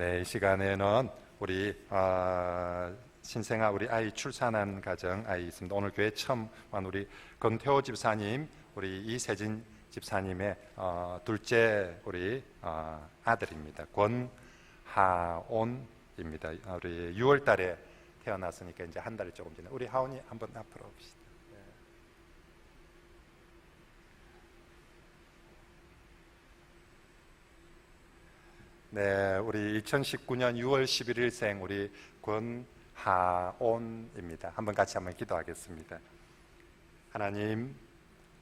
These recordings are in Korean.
네, 이 시간에는 우리 어, 신생아 우리 아이 출산한 가정 아이 있습니다. 오늘 교회 처음 온 우리 권태호 집사님, 우리 이세진 집사님의 어, 둘째 우리 어, 아들입니다. 권하온입니다. 우리 6월달에 태어났으니까 이제 한 달이 조금 지나. 우리 하온이 한번 앞으로 옵시다. 네, 우리 2019년 6월 11일생 우리 권하온입니다. 한번 같이 한번 기도하겠습니다. 하나님,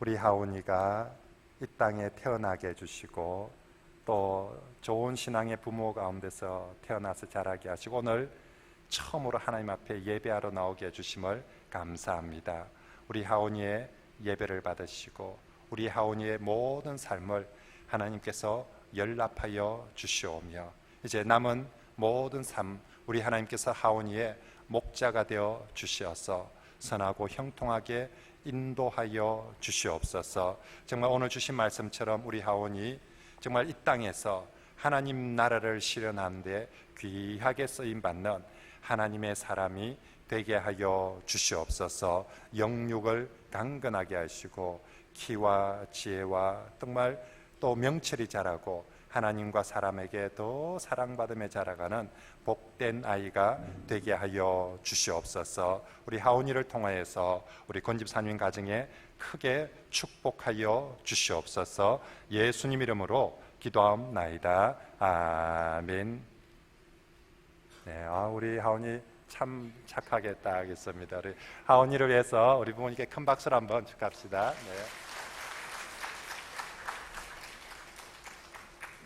우리 하온이가 이 땅에 태어나게 해주시고 또 좋은 신앙의 부모 가운데서 태어나서 자라게 하시고 오늘 처음으로 하나님 앞에 예배하러 나오게 해주심을 감사합니다. 우리 하온이의 예배를 받으시고 우리 하온이의 모든 삶을 하나님께서 연락하여 주시오며 이제 남은 모든 삶 우리 하나님께서 하온이의 목자가 되어 주시어서 선하고 형통하게 인도하여 주시옵소서. 정말 오늘 주신 말씀처럼 우리 하온이 정말 이 땅에서 하나님 나라를 실현하는데 귀하게 쓰임 받는 하나님의 사람이 되게 하여 주시옵소서. 영육을 강건하게 하시고 키와 지혜와 정말 또 명철이 자라고 하나님과 사람에게 더 사랑받음에 자라가는 복된 아이가 되게 하여 주시옵소서. 우리 하온이를 통하여서 우리 권집사님 가정에 크게 축복하여 주시옵소서. 예수님 이름으로 기도하옵나이다. 아멘. 네, 아, 우리 하온이 참 착하게 딱 있습니다. 우리 하온이를 위해서 우리 부모님께 큰 박수를 한번 축하합시다. 네.